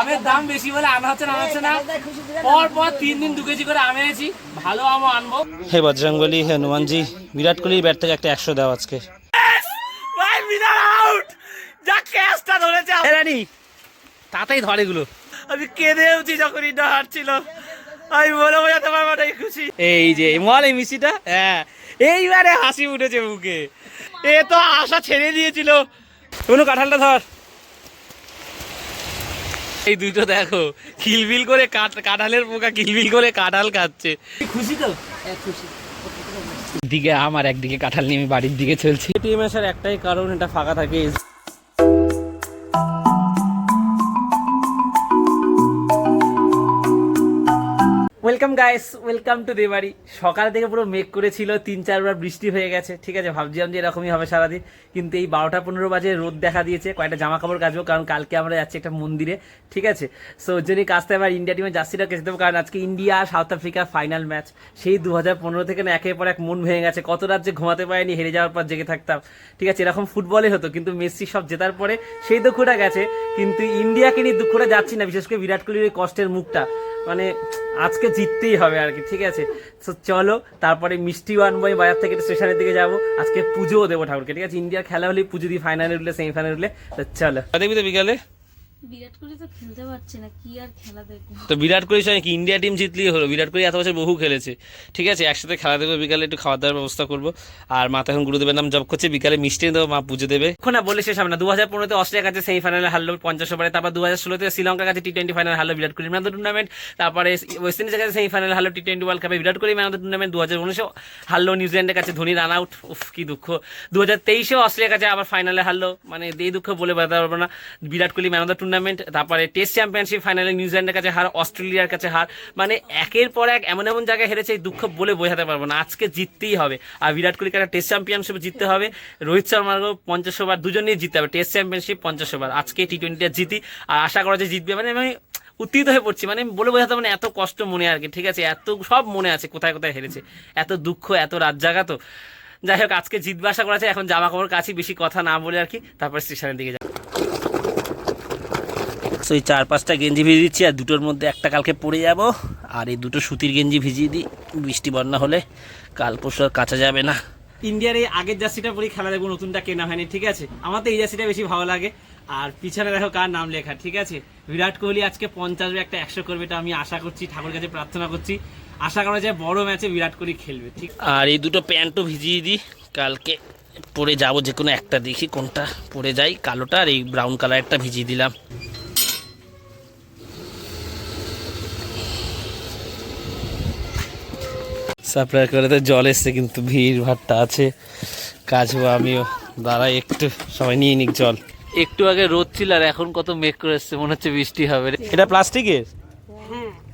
আমের দাম বেশি বলে আনা হচ্ছে না আনা হচ্ছে না। পর পর তিন দিন দু কেজি করে আম এনেছি ভালো আমও আনব। হে বজরঙ্গলি হে হনুমানজি বিরাট কোহলির ব্যাট থেকে একটা একশো দেওয়া আজকে। আউট যা ক্যাচটা ধরেছে রানি তাতেই ধরে এগুলো। আমি কেঁদে উঠছি যখন ইন্ডা হারছিল। আমি বলে বোঝাতে পারব না এই খুশি। এই যে মল এই মিষ্টিটা? হ্যাঁ। এইবারে হাসি উঠেছে মুখে। এ তো আশা ছেড়ে দিয়েছিল। কোনো কাঁঠালটা ধর। এই দুটো দেখো কিলবিল করে কাঠ- কাঁঠালের পোকা কিলবিল করে কাঁঠাল খাচ্ছে। খুশি তো? দিকে আমার একদিকে কাঁঠাল নিয়ে আমি বাড়ির দিকে চলছি। এটিএম আসার একটাই কারণ এটা ফাঁকা থাকে। ওয়েলকাম গাইস ওয়েলকাম টু দেবাড়ি সকাল থেকে পুরো মেঘ করেছিল, তিন, চারবার বৃষ্টি হয়ে গেছে। ঠিক আছে, ভাবছিলাম যে এরকমই হবে সারাদিন, কিন্তু এই বারোটা পনেরো বাজে রোদ দেখা দিয়েছে, কয়েকটা জামা কাপড় কাচবো, কারণ কালকে আমরা যাচ্ছি একটা মন্দিরে। ঠিক আছে সো ওর জন্যই কাজতে আবার ইন্ডিয়া টিমের জার্সিটা কেচে দেবো, কারণ আজকে ইন্ডিয়া সাউথ আফ্রিকার ফাইনাল ম্যাচ সেই দু হাজার পনেরো থেকে না, একের পর এক মন ভেঙে গেছে। কত রাত যে ঘুমাতে পারিনি, হেরে যাওয়ার পর জেগে থাকতাম। ঠিক আছে, এরকম ফুটবলে হতো, কিন্তু মেসি সব জেতার পরে সেই দুঃখটা গেছে। কিন্তু ইন্ডিয়াকে নিয়ে দুঃখটা যাচ্ছি না, বিশেষ করে বিরাট কোহলির কষ্টের মুখটা। মানে আজকে জিততেই হবে আর কি, ঠিক আছে? তো চলো, তারপরে মিষ্টি আনব আমি বাজার থেকে স্টেশনের দিকে যাব। আজকে পুজোও দেবো ঠাকুরকে, ঠিক আছে? ইন্ডিয়ার খেলা হলে পুজো দিই ফাইনালে উঠলে সেমিফাইনালে উঠলে, তো চলো। দেখবি তো বিকালে? বিরাট কোহলি তো খেলতে পারছে না কি আর খেলা দেখব? তো বিরাট কোহলির সঙ্গে কি ইন্ডিয়া টিম জিতলেই হলো? বিরাট কোহলি এত বছর বহু খেলেছে। ঠিক আছে একসাথে খেলা দেবো বিকালে একটু খাওয়া দাওয়ার ব্যবস্থা করব। আর মাথা এখন গুরুদেবের নাম জব করছে বিকালে মিষ্টি দেবো মা পুজো দেবে। এখন না বলে শেষ হবে না দু হাজার পনেরোতে অস্ট্রেলিয়ার কাছে সেমিফাইনালে হারলো পঞ্চাশ ওভারে তারপর দু হাজার ষোলোতে শ্রীলঙ্কার কাছে টি টোয়েন্টি ফাইনাল হারলো বিরাট কোহলি ম্যান টুর্নামেন্ট। তারপরে ওয়েস্ট ইন্ডিজের কাছে সেমিফাইনাল হারলো টি টোয়েন্টি ওয়ার্ল্ড কাপে Virat Kohli man of tournament. দু হাজার উনিশে হারলো নিউজিল্যান্ডের কাছে ধোনি রান আউট। উফ কি দুঃখ। দু হাজার তেইশেও অস্ট্রেলিয়ার কাছে আবার ফাইনালে হারলো। মানে এই দুঃখ বলে বেড়াতে পারব না। Virat Kohli man of the tournament তারপরে টেস্ট চ্যাম্পিয়নশিপ ফাইনালে নিউজিল্যান্ডের কাছে হার অস্ট্রেলিয়ার কাছে হার মানে একের পর এক এমন এমন জায়গায় হেরেছে, এই দুঃখ বলে বোঝাতে পারব না। আজকে জিততেই হবে। আর বিরাট কোহলিকে একটা টেস্ট চ্যাম্পিয়নশিপ জিততে হবে। রোহিত শর্মারও পঞ্চাশ ওভার দুজনেই জিততে হবে। টেস্ট চ্যাম্পিয়নশিপ পঞ্চাশ ওভার আজকে টি টোয়েন্টিটা জিতি। আর আশা করা যে জিতবে। মানে আমি উত্তীত হয়ে পড়ছি। মানে বলে বোঝাতে মানে এত কষ্ট মনে আর কি, ঠিক আছে? এত সব মনে আছে কোথায় কোথায় হেরেছে। এত দুঃখ, এত রাত জাগা তো। যাই হোক, আজকে জিতবে আশা করা এখন জামা কাপড় কাছে, বেশি কথা না বলে আর কি। তারপর স্টেশনের দিকে যাব। তো এই চার পাঁচটা গেঞ্জি ভিজিয়ে দিচ্ছি আর দুটোর মধ্যে একটা কালকে পরে যাব। আর এই দুটো সুতির গেঞ্জি ভিজিয়ে দিই বৃষ্টি বন্যা হলে। কাল পরশু আর কাঁচা যাবে না। ইন্ডিয়ার এই আগের জার্সিটা পরেই খেলা দেখব নতুনটা কেনা হয়নি ঠিক আছে? আমার তো এই জার্সিটা বেশি ভালো লাগে। আর পিছনে দেখো কার নাম লেখা ঠিক আছে? বিরাট কোহলি আজকে পঞ্চাশ একটা একশো করবে এটা আমি আশা করছি ঠাকুর কাছে প্রার্থনা করছি। আশা করা যায় বড় ম্যাচে বিরাট কোহলি খেলবে ঠিক? আর এই দুটো প্যান্টও ভিজিয়ে দিই কালকে পরে যাব যে কোনো একটা দেখি কোনটা পরে যাই কালোটা আর এই ব্রাউন কালারটা ভিজিয়ে দিলাম। সাপ্লাই করে তো জল এসছে কিন্তু ভিড় ভাট্টা আছে কাজও আমিও। দাঁড়াই একটু সবাই নিয়ে নিক জল। একটু আগে রোদ ছিল আর এখন কত মেঘ করে এসছে মনে হচ্ছে বৃষ্টি হবে রে। এটা প্লাস্টিকের?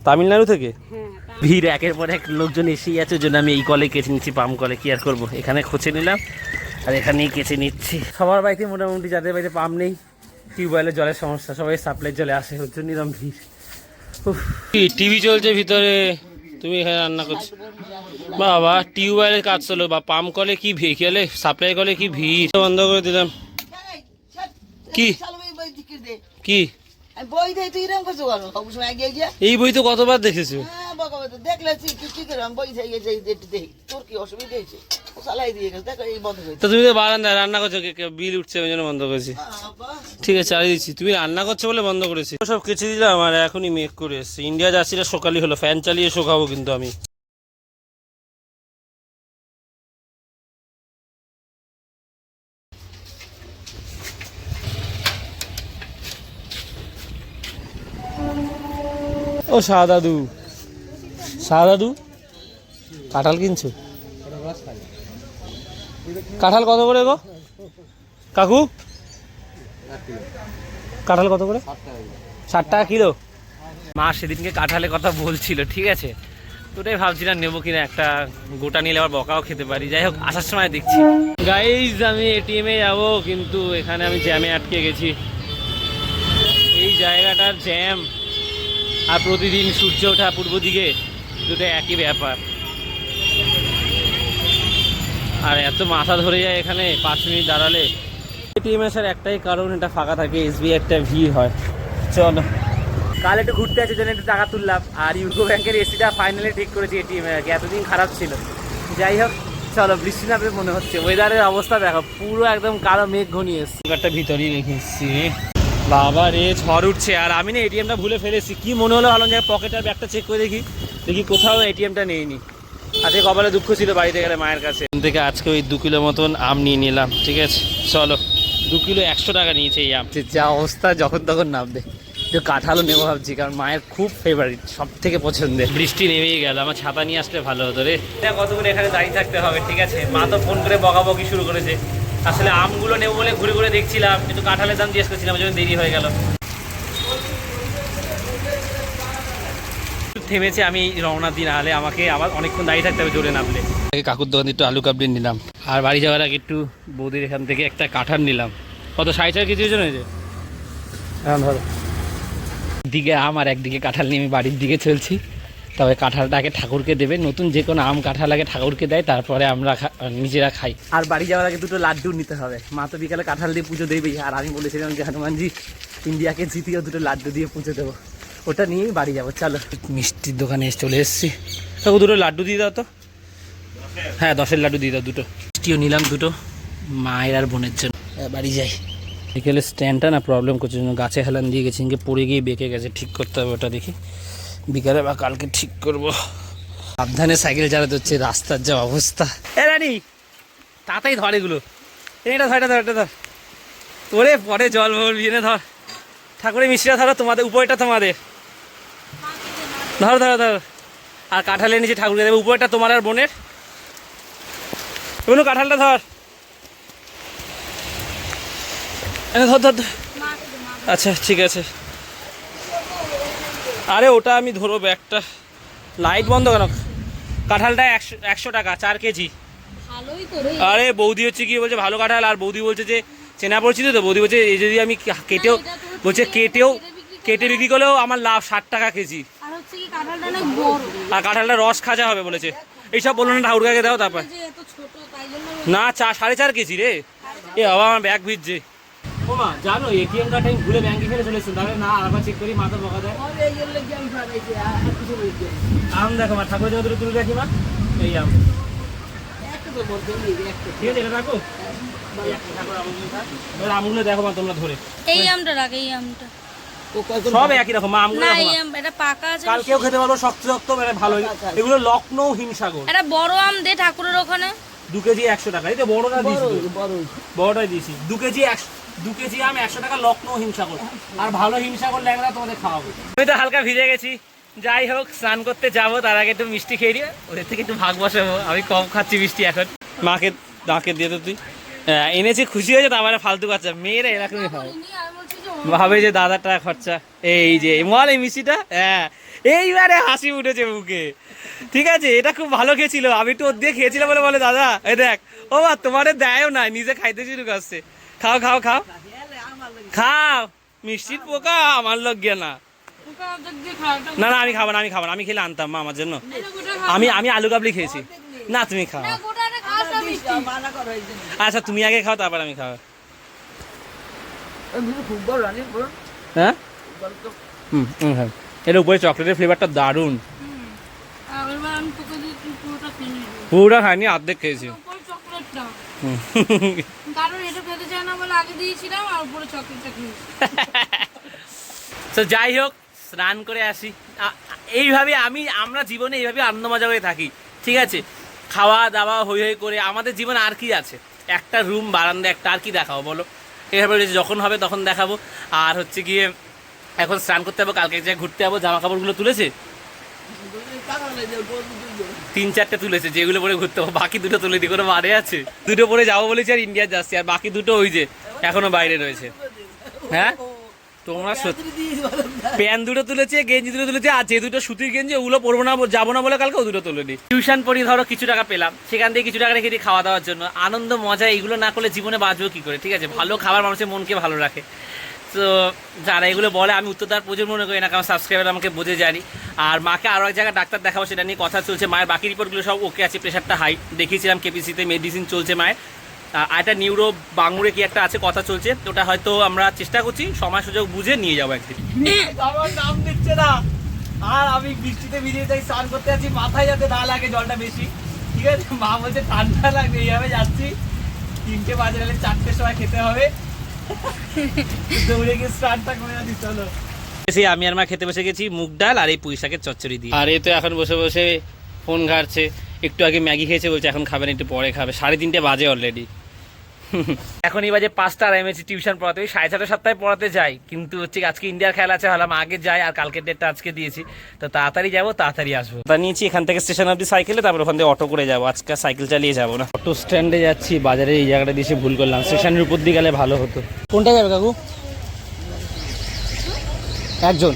তামিলনাড়ু থেকে? ভিড় একের পর এক লোকজন এসেই আছে জন্য আমি এই কলে কেচে নিচ্ছি পাম কলে কি আর করব? এখানে খোঁচে নিলাম আর এখানেই কেচে নিচ্ছি। সবার বাড়িতে মোটামুটি যাদের বাড়িতে পাম নেই টিউবওয়েলের জলের সমস্যা সবাই সাপ্লাইয়ের জলে আসে ওর জন্য এরকম ভিড়। টিভি চলছে ভিতরে। তুমি এখানে রান্না করছ? বাবা টিউবওয়েলের কাজ চলো বা পাম্প কলে কি ভিড় খেলে সাপ্লাই কলে কি ভিড়? বন্ধ করে দিলাম। কি? কি? এই বই তো কতবার দেখেছ? হ্যাঁ তো দেখলে তুই কি কি করে আমি বই থেকে গেছে একটু দেখি। তোর কি অসুবিধা হয়েছে? ও সালাই দিয়ে গেছে দেখো এই বন্ধ হয়েছে। তো তুমি তো বারান্দায় রান্না করছ কে- কে বিল উঠছে ওই জন্য বন্ধ করেছি। ঠিক আছে চালিয়ে দিচ্ছি। তুমি রান্না করছ বলে বন্ধ করেছি। সব কেচে দিলাম আর এখনই মেঘ করে এসছে। ইন্ডিয়া জার্সিটা সকালই হলো। ফ্যান চালিয়ে শোকাবো কিন্তু আমি। ও দাদু দাদু কাঁঠাল কিনছো? কাঁঠাল কত করে গো? কাকু? কাঁঠাল কত করে? ষাট টাকা কিলো। মা সেদিনকে কাঁঠালের কথা বলছিল, ঠিক আছে? ওটাই ভাবছিলাম নেব কিনা একটা গোটা নিলে আবার বকাও খেতে পারি। যাই হোক, আসার সময় দেখছি। গাইজ আমি এটিএমে যাব, কিন্তু এখানে আমি জ্যামে আটকে গেছি। এই জায়গাটার জ্যাম আর প্রতিদিন সূর্য ওঠা পূর্ব দিকে। দুটো একই ব্যাপার। আর এত মাথা ধরে যায় এখানে পাঁচ মিনিট দাঁড়ালে। এটিএম আসার একটাই কারণ এটা ফাঁকা থাকে এসবি একটা ভিড় হয়। চলো। কাল একটু ঘুরতে আছে জন্য একটু টাকা তুললাম। আর ইউকো ব্যাংকের এসিটা ফাইনালি ঠিক করেছি এটিএম এতদিন খারাপ ছিল। যাই হোক চলো বৃষ্টি নামবে মনে হচ্ছে। ওয়েদারের অবস্থা দেখো পুরো একদম কালো মেঘ ঘনিয়ে এসছে। একটা ভিতরেই রেখেছি বাবা রে ঝড় উঠছে। আর আমি না এটিএমটা ভুলে ফেলেছি। কি মনে হলো ভালো যে পকেটের ব্যাগটা চেক করে দেখি। দেখি কোথাও এটিএমটা নেইনি। আজকে কপালে দুঃখ ছিল বাড়িতে গেলে মায়ের কাছে। এখান থেকে আজকে ওই দু কিলো মতন আম নিয়ে নিলাম ঠিক আছে? চলো দু কিলো একশো টাকা নিয়েছে এই আম। যা অবস্থা যখন তখন নামবে। একটু কাঁঠালও নেব ভাবছি কারণ মায়ের খুব ফেভারিট সব থেকে পছন্দের। বৃষ্টি নেমেই গেল আমার ছাতা নিয়ে আসলে ভালো হতো রে। এটা কতক্ষণ এখানে দাঁড়িয়ে থাকতে হবে ঠিক আছে? মা তো ফোন করে বকাবকি শুরু করেছে। আসলে আমগুলো নেব বলে ঘুরে ঘুরে দেখছিলাম কিন্তু কাঁঠালের দাম জিজ্ঞেস করছিলাম জন্য দেরি হয়ে গেল। থেমেছে আমি রওনা দিন নাহলে আমাকে আবার অনেকক্ষণ দাঁড়িয়ে থাকতে হবে জোরে নামলে। কাকুর দোকান একটু আলু কাবলি নিলাম। আর বাড়ি যাওয়ার আগে একটু বৌদির এখান থেকে একটা কাঁঠাল নিলাম। কত সাড়ে চার কেজি ওজন হয়েছে? এখন ধরো। দিকে আম আর একদিকে কাঁঠাল নিয়ে আমি বাড়ির দিকে চলছি। তবে কাঁঠালটাকে ঠাকুরকে দেবে। নতুন যে কোনো আম কাঁঠাল আগে ঠাকুরকে দেয় তারপরে আমরা খা- নিজেরা খাই। আর বাড়ি যাওয়ার আগে দুটো লাড্ডু নিতে হবে। মা তো বিকালে কাঁঠাল দিয়ে পুজো দেবেই। আর আমি বলেছিলাম যে হনুমানজি ইন্ডিয়াকে জিতিয়ে দুটো লাড্ডু দিয়ে পুজো দেবো। ওটা নিয়েই বাড়ি যাব, চলো। মিষ্টির দোকানে এসে চলে এসেছি। কাকু দুটো লাড্ডু দিয়ে দাও তো। হ্যাঁ দশের লাড্ডু দিয়ে দাও, দুটো। মিষ্টিও নিলাম, দুটো। মায়ের আর বোনের জন্য। বাড়ি যাই। বিকেলে স্ট্যান্ডটা না প্রবলেম করছে গাছে হেলান দিয়ে গেছে ইনকে পড়ে গিয়ে বেঁকে গেছে। ঠিক করতে হবে ওটা দেখি। বিকালে বা কালকে ঠিক করব। সাবধানে সাইকেল চালাতে হচ্ছে, রাস্তার যা অবস্থা। এ রানি, তাড়াতাড়ি ধর এগুলো। এটা ধর এটা ধর এটা ধর। ওরে, পরে জল ভরবি, এনে ধর। ঠাকুরের মিষ্টিটা ধরো, তোমাদের, উপরটা তোমাদের। ধরো ধরো ধরো। আর কাঁঠালের নিচে ঠাকুরকে দেবে উপরটা তোমার আর বোনের। এগুলো কাঁঠালটা ধর। ধর ধর ধর। আচ্ছা ঠিক আছে। আরে ওটা আমি ধরবো একটা। লাইট বন্ধ কেন? কাঁঠালটা একশো একশো টাকা চার কেজি। আরে বৌদি হচ্ছে কি বলছে ভালো কাঁঠাল। আর বৌদি বলছে যে চেনা পরিচিত তো? বৌদি বলছে এই যদি আমি কেটেও বলছে কেটেও কেটে বিক্রি করলেও আমার লাভ ষাট টাকা কেজি। আর কাঁঠালটা রস খাজা হবে বলেছে। এইসব বলল না ঠাকুরকে দাও তারপর। না চা সাড়ে চার কেজি রে। এ বাবা আমার ব্যাগ ভিজছে। জানো এটিএম কার্ড আমি ভুলে ব্যাংকে ফেলে চলে এসেছি তাহলে না চেক করি মাথা বকা দেয়। আম দেখো মা তুলে রাখি মা? এই আম। ঠিক আছে এটা রাখো। ঠাকুর আমগুলো দেখো মা তোমরা ধরে। এই আমটা রাখ এই আমটা। সব একই রকম আমগুলো এটা পাকা আছে কালকেও খেতে পারব শক্ত শক্ত মানে ভালো এগুলো লখনৌ হিমসাগর। এটা বড় আম দে ঠাকুরের ওখানে। দু কেজি একশো টাকা এই তো বড়টা দিয়েছি বড়টাই দিয়েছি। দু কেজি একশো দু কেজি আম একশো টাকা লখনৌ হিমসাগর। আর ভালো হিমসাগর ল্যাংড়া তোমাদের খাওয়াবো। আমি তো হালকা ভিজে গেছি। যাই হোক স্নান করতে যাব তার আগে একটু মিষ্টি খেয়ে দিয়ে ওদের থেকে একটু ভাগ বসাবো। আমি কম খাচ্ছি মিষ্টি এখন। মাকে মাকে দিয়ে তো তুই। হ্যাঁ, এনেছি খুশি হয়েছে তার মানে ফালতু বাচ্চা। মেয়েরা এরকমই হয় ভাবে যে দাদার টাকা খরচা। এই যে মল এই মিষ্টিটা? হ্যাঁ। এইবারে হাসি উঠেছে মুখে। ঠিক আছে এটা খুব ভালো খেয়েছিল। আমি একটু ওর দিয়ে খেয়েছিলাম বলে বলে দাদা এই দেখ ও বা তোমারে দেয়ও না নিজে খাইতে শুরু করছে। খাও খাও খাও। খাও। মিষ্টির পোকা আমার লোক গিয়ে না। না না আমি খাব না আমি খাব না। আমি খেলে আনতাম মা আমার জন্য। আমি আমি আলু কাবলি খেয়েছি। না তুমি খাও। আচ্ছা তুমি আগে খাও তারপর আমি খাব ওই ভিতরে খুব বড় রানী বড় হ্যাঁ? হুম হুম হ্যাঁ। এর উপরে চকলেটের ফ্লেভারটা দারুণ। পুরোটা খাইনি অর্ধেক খেয়েছি। উপরে চকলেটটা। হুম। কারণ এটা খেতে চায় না বলে আগে দিয়েছিলাম আর উপরে চকলেটটা খেয়েছি। তো যাই হোক স্নান করে আসি। এইভাবে আমি আমরা জীবনে এইভাবে আনন্দ মজা করে থাকি ঠিক আছে? খাওয়া দাওয়া হই হই করে আমাদের জীবন আর কি আছে? একটা রুম বারান্দা একটা আর কি দেখাও বলো? রয়েছে, যখন হবে তখন দেখাবো। আর হচ্ছে গিয়ে এখন স্নান করতে যাব কালকে যে ঘুরতে যাব জামা কাপড়গুলো তুলেছে। তিন চারটে তুলেছে যেগুলো পরে ঘুরতে যাব। বাকি দুটো তুলে দিই কোনো মারে আছে? দুটো পরে যাব বলেছি আর ইন্ডিয়া যাচ্ছি আর বাকি দুটো ওই যে এখনও বাইরে রয়েছে। হ্যাঁ? তোমরা। প্যান দুটো তুলেছে গেঞ্জি দুটো তুলেছে আর যে দুটো সুতির গেঞ্জি ওগুলো পরবো না যাব না বলে কালকে ও দুটো তুলে নি টিউশন পড়ি ধরো কিছু টাকা পেলাম সেখান থেকে কিছু টাকা রেখে দিই খাওয়া দাওয়ার জন্য। আনন্দ মজা এগুলো না করলে জীবনে বাঁচবো কি করে ঠিক আছে? ভালো খাবার মানুষের মনকে ভালো রাখে। তো যারা এগুলো বলে আমি উত্তরদার প্রচুর মনে করি না কারণ সাবস্ক্রাইবার আমাকে বোঝে জানি। আর মাকে আরও এক জায়গায় ডাক্তার দেখাবো সেটা নিয়ে কথা চলছে। মায়ের বাকি রিপোর্টগুলো সব ওকে আছে প্রেশারটা হাই দেখিয়েছিলাম কেপিসিতে মেডিসিন চলছে মায়ের। একটা নিউরো বাংমুড়ে কি একটা আছে কথা চলছে। তো ওটা হয়তো আমরা চেষ্টা করছি সময় সুযোগ বুঝে নিয়ে যাব একদিন। আমার নাম দিচ্ছে না। আর আমি বৃষ্টিতে ভিজে যাই স্নান করতে যাচ্ছি মাথায় যাতে না লাগে জলটা বেশি। ঠিক আছে মা বলছে ঠান্ডা লাগবে এইভাবে যাচ্ছি। তিনটে বাজে গেলে চারটের সময় খেতে হবে। দৌড়ে গিয়ে স্টার্টটা করে যাচ্ছি চলো। এসে আমি আর মা খেতে বসে গেছি মুগ ডাল আর এই পুঁই শাকের চচ্চড়ি দিয়ে। আর এই তো এখন বসে বসে ফোন ঘাটছে একটু আগে ম্যাগি খেয়েছে বলছে এখন খাবেন একটু পরে খাবে। সাড়ে তিনটে বাজে অলরেডি এখন এই বাজে পাঁচটা আর এমএসি টিউশন পড়াতে। ওই সাড়ে ছটা সপ্তাহে পড়াতে যাই কিন্তু হচ্ছে আজকে ইন্ডিয়ার খেলা আছে হলাম আগে যাই আর কালকের ডেটটা আজকে দিয়েছি। তো তাড়াতাড়ি যাব তাড়াতাড়ি আসব। তা নিয়েছি এখান থেকে স্টেশন অব্দি সাইকেলে তারপর ওখান থেকে অটো করে যাব। আজকে সাইকেল চালিয়ে যাব না। অটো স্ট্যান্ডে যাচ্ছি বাজারে এই জায়গাটা দিয়ে ভুল করলাম। স্টেশনের উপর দিয়ে গেলে ভালো হতো। কোনটা যাবে কাকু? একজন।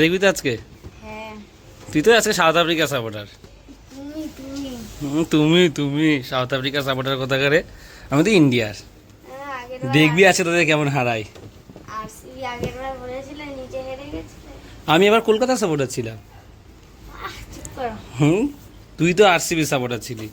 দেখবি তো আজকে? হ্যাঁ। তুই তো আজকে সাউথ আফ্রিকা সাপোর্টার। তুমি তুমি। সাউথ আফ্রিকা সাপোর্টার কথা করে আমি তো ইন্ডিয়ার। হ্যাঁ, দেখবি আছে তোদের কেমন হারাই আমি এবার কলকাতা সাপোর্টার ছিলাম। হুম তুই তো আরসিবি সাপোর্টার ছিলি।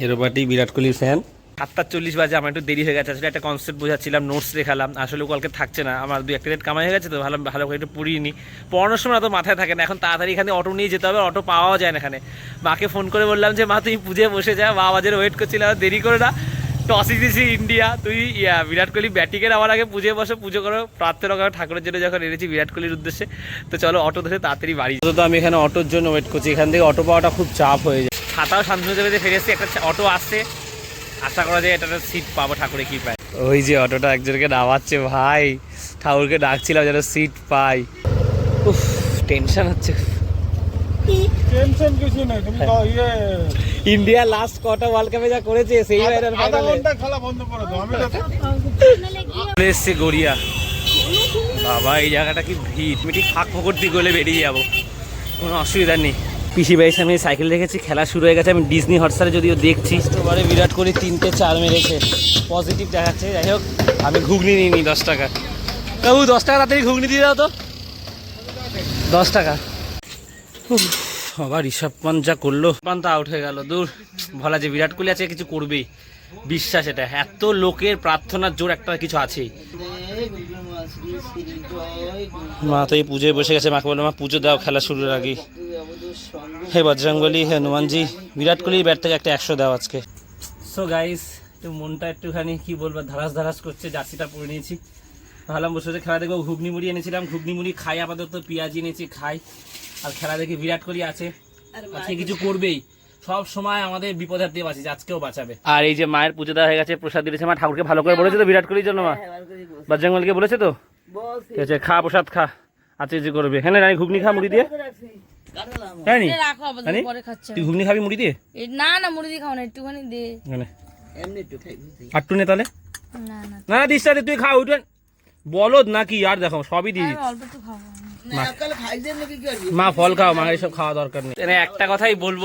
হেরোপাটি বিরাট কোহলির ফ্যান সাতটা চল্লিশ বাজে আমার একটু দেরি হয়ে গেছে। আসলে একটা কনসেপ্ট বোঝাচ্ছিলাম নোটস রেখালাম। আসলে কালকে থাকছে না। আমার দু একটা রেট কামাই হয়ে গেছে তো ভালো ভালো করে একটু পড়িয়ে নি পড়ানোর সময় তো মাথায় থাকে না। এখন তাড়াতাড়ি এখানে অটো নিয়ে যেতে হবে অটো পাওয়াও যায় না এখানে। মাকে ফোন করে বললাম যে মা তুই পুজে বসে যা মা বাজারে ওয়েট করছিলাম দেরি করে না। টসই দিছি ইন্ডিয়া তুই ইয়া, বিরাট কোহলি ব্যাটিংয়ের আমার আগে পুজো বসে পুজো করো। প্রার্থনা করো ঠাকুরের জন্য যখন এনেছি বিরাট কোহলির উদ্দেশ্যে। তো চলো অটো ধরে তাড়াতাড়ি বাড়ি তো আমি এখানে অটোর জন্য ওয়েট করছি। এখান থেকে অটো পাওয়াটা খুব চাপ হয়ে যায়। ছাতাও শান্তিনিকেতনে ফিরে এসেছি। একটা অটো আসছে। আশা করা যায় এটা সিট পাবো ঠাকুরে কি পায়। ওই যে অটোটা একজনকে নামাচ্ছে ভাই। ঠাকুরকে ডাকছিলাম যেন সিট পাই। উফ টেনশন হচ্ছে। টেনশন কিছু নেই তুমি ইয়ে। ইন্ডিয়া লাস্ট কটা ওয়ার্ল্ড কাপে যা করেছে সেই বাইরের আধা ঘণ্টা খেলা বন্ধ করে দাও আমি তো এসছে গড়িয়া। বাবা এই জায়গাটা কি ভিড়। আমি ঠিক ফাঁক ফকর দিয়ে গলে বেরিয়ে যাব। কোনো অসুবিধা নেই। পিসি ভাইয়ের সামনে সাইকেল রেখেছি, খেলা শুরু হয়ে গেছে। আমি ডিজনি হটস্টারে যদিও দেখছি। এবারে বিরাট কোহলি তিনটে চার মেরেছে। পজিটিভ দেখাচ্ছে। যাই হোক, আমি ঘুগনি নিয়ে নিই দশ টাকা। কাকু, দশ টাকা তাড়াতাড়ি ঘুগনি দিয়ে দাও তো। দশ টাকা। আবার ঋষভ পান্ত যা করল। পান পান্ত আউট হয়ে গেল। দূর, ভালো যে বিরাট কোহলি আছে, কিছু করবেই। বিশ্বাস এটা। এত লোকের প্রার্থনার জোর একটা কিছু আছেই। মা তো এই পুজোয় বসে গেছে। মাকে বলল, মা, পুজো দাও, খেলা শুরুর আগে হে বজরঙ্গলি হে হনুমানজি বিরাট কোহলির ব্যাট থেকে একটা একশো দাও আজকে। সো গাইস একটু মনটা একটুখানি কি বলব ধারাস ধারাস করছে জার্সিটা পরে নিয়েছি। ভাবলাম বসে বসে খেলা দেখব ঘুগনি মুড়ি এনেছিলাম ঘুগনি মুড়ি খাই আপাতত পেঁয়াজি এনেছি খাই। আর খেলা দেখি বিরাট কোহলি আছে। আজকে কিছু করবেই। সব সময় আমাদের বিপদ হাত দিয়ে বাঁচিয়েছে আজকেও বাঁচাবে। আর এই যে মায়ের পুজো দেওয়া হয়ে গেছে প্রসাদ দিয়েছে মা ঠাকুরকে ভালো করে বলেছে তো বিরাট কোহলির জন্য মা? বজরঙ্গলকে বলেছে। তো? ঠিক আছে খা প্রসাদ খা। আছে যে করবে। হ্যাঁ রানি ঘুগনি খা মুড়ি দিয়ে। হ্যাঁ নি? রাখো আপাতত পরে খাচ্ছে। তুই ঘুগনি খাবি মুড়ি দিয়ে? না না মুড়ি দিয়ে খাও না একটুখানি দে। এমনি একটু খাই আটটু নে তাহলে। না না। না না দিস তাহলে তুই খা উঠবেন বলো নাকি আর দেখো সবই দিয়ে দিচ্ছি। অল্প একটু মা। ফল খাও মা এসব খাওয়া দরকার নেই। একটা কথাই বলব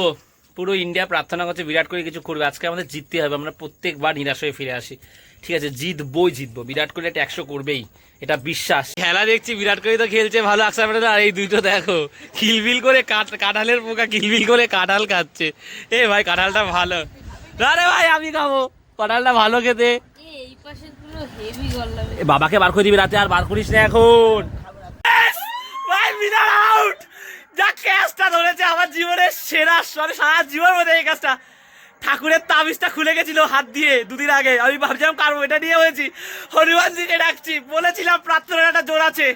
পুরো ইন্ডিয়া প্রার্থনা করছে বিরাট কোহলি কিছু করবে আজকে আমাদের জিততে হবে আমরা প্রত্যেকবার নিরাশ হয়ে ফিরে আসি। ঠিক আছে জিতবই জিতবো বিরাট কোহলি একটা একশো করবেই। এটা বিশ্বাস। খেলা দেখছি বিরাট কোহলি তো খেলছে ভালো আকসার প্যাটেল আর এই দুটো দেখো কিলবিল করে কাঠ কাঁঠালের পোকা কিলবিল করে কাঁঠাল খাচ্ছে। এ ভাই কাঁঠালটা ভালো। আরে ভাই আমি খাব। কাঁঠালটা ভালো খেতে। বাবাকে বার করে দিবি রাতে আর বার করিস না এখন। ভাই বিরাট আউট যা ক্যাচটা ধরেছে আমার জীবনের সেরা মানে সারা জীবন মধ্যে এই ক্যাচটা ঠাকুরের তাবিজটা খুলে গেছিল হাত দিয়ে দুদিন আগে। আমি ভাবছিলাম কারও এটা নিয়ে হয়েছি। হনুমানজিকে ডাকছি। বলেছিলাম প্রার্থনার একটা জোর আছে।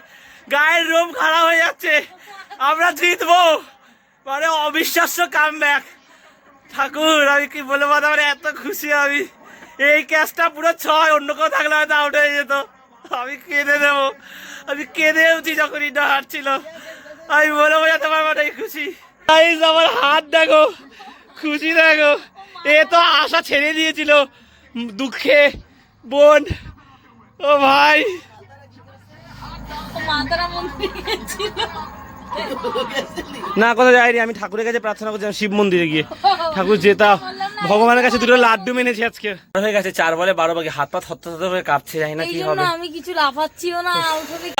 গায়ের রোম খারাপ হয়ে যাচ্ছে। আমরা জিতবো। মানে অবিশ্বাস্য কাম ব্যাক ঠাকুর, আমি কি বলব মানে এত খুশি আমি। এই ক্যাচটা পুরো ছয়, অন্য কেউ থাকলে হয়তো আউট হয়ে যেত। আমি কেঁদে দেবো। আমি কেঁদে উঠি যখন ইন্ডা হারছিল। আমি বলে বোঝাতে পারব না খুশি। আমার হাত দেখো। খুশি দেখো। এ তো আশা ছেড়ে দিয়েছিল। দুঃখে বোন ও ভাই? না কোথাও যাইনি। আমি ঠাকুরের কাছে প্রার্থনা করছিলাম শিব মন্দিরে গিয়ে। ঠাকুর যেতাম ভগবানের কাছে দুটো লাড্ডু মেনেছি আজকে। হয়ে গেছে চার বলে বারো বাকি। হাত পা থর থর করে কাঁপছে জানি না কি হবে। আমি কিছু লাফাচ্ছিও না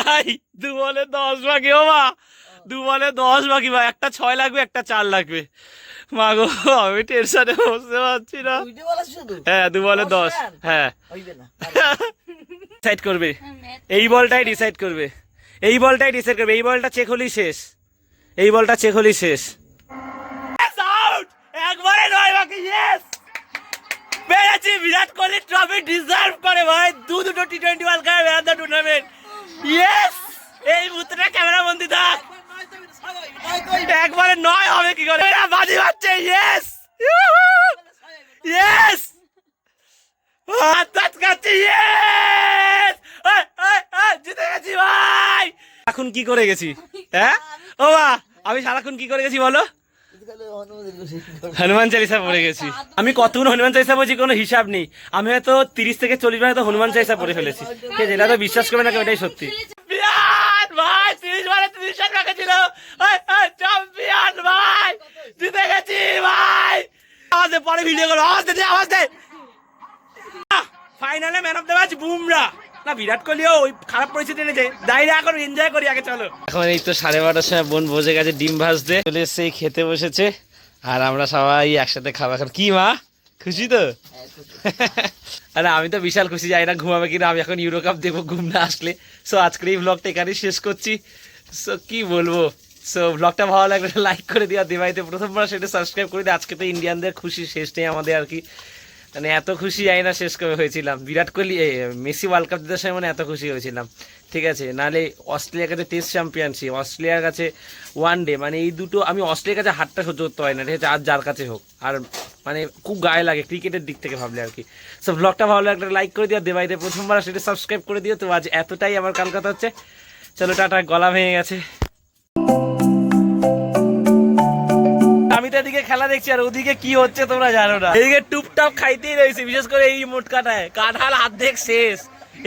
ভাই দু বলে দশ বাকি ও মা। দু বলে দশ বাকি ভাই একটা ছয় লাগবে একটা চার লাগবে। মা গো আমি টেনশনে বসতে পারছি না। দুইটা বলা শুধু। হ্যাঁ দু বলে দশ। হ্যাঁ। ডিসাইড করবে। এই বলটাই ডিসাইড করবে। এই বলটাই ডিসাইড করবে। এই বলটা চেক হলেই শেষ। এই বলটা চেক হলেই শেষ। আউট একবারে নয় বাকি ইয়েস পেরেছি বিরাট কোহলি ট্রফি ডিজার্ভ করে ভাই। দু দুটো T twenty world cup tournament yes এই মুহূর্তে ক্যামেরা বন্দি থাক। একবারে নয় হবে কি করে? এরা বাজি বাজছে ইয়েস ইয়েস এখন কি করে গেছি? হ্যাঁ? ও বা আমি সারাক্ষণ কি করে গেছি বলো? হনুমান চালিসা পড়ে গেছি। আমি কতক্ষণ হনুমান চালিসা পড়েছি কোনো হিসাব নেই। আমি হয়তো তিরিশ থেকে চল্লিশ হনুমান চালিসা পড়ে ফেলেছি। এটা তো বিশ্বাস করবে না এটাই সত্যি। তিরিশ বারে তিরিশ রান রাখেছিল চ্যাম্পিয়ন ভাই, জিতে গেছি ভাই। আওয়াজ পরে ভিডিও করো, আওয়াজ দে আওয়াজ দে। ফাইনালে man of the match Bumrah. না, বিরাট কোহলিও ওই খারাপ পরিস্থিতি এনেছে। দাঁড়িয়ে এখন এনজয় করি, আগে চলো। এখন এই তো সাড়ে বারোটার সময় বোন বসে গেছে, ডিম ভাজতে। চলে এসে খেতে বসেছে। আর আমরা সবাই একসাথে খাব। এখন কি মা? খুশি তো? আরে আমি তো বিশাল খুশি, যাই না, ঘুমাবে কিনা, আমি এখন ইউরো কাপ দেখব, ঘুম না আসলে। সো আজকের এই ব্লগটা এখানেই শেষ করছি। সো কি বলব? সো ব্লগটা ভালো লাগলে লাইক করে দিও। আর দিবাইতে প্রথমবার সেটা সাবস্ক্রাইব করে দিও। আজকে তো ইন্ডিয়ানদের খুশি, শেষ নেই আমাদের আর কি। মানে এত খুশি, যাই না, শেষ কবে হয়েছিলাম? Virat Kohli Messi world cup জেতার সময় মানে এত খুশি হয়েছিলাম। ঠিক আছে? নাহলে অস্ট্রেলিয়ার কাছে টেস্ট চ্যাম্পিয়নশিপ অস্ট্রেলিয়ার কাছে ওয়ান ডে মানে এই দুটো, আমি অস্ট্রেলিয়ার কাছে হাতটা সহ্য করতে হয় না। ঠিক আছে? আর যার কাছে হোক। আর মানে খুব গায়ে লাগে ক্রিকেটের দিক থেকে ভাবলে আর কি। সো ব্লগটা ভালো লাগলে লাইক করে দিও দেবাইতে প্রথমবার সেটা সাবস্ক্রাইব করে দিও। তো আজ এতটাই আমার কাল কথা হচ্ছে। চলো, টাটা, গলা ভেঙে গেছে। আমি তো এদিকে খেলা দেখছি আর ওদিকে কি হচ্ছে তোমরা জানো না। এদিকে টুপটাপ খাইতেই রয়েছে, বিশেষ করে এই মোট কাটায় কাঁঠাল অর্ধেক শেষ।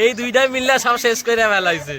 এই দুইটাই মিললে সব শেষ করে ফেলা হয়েছে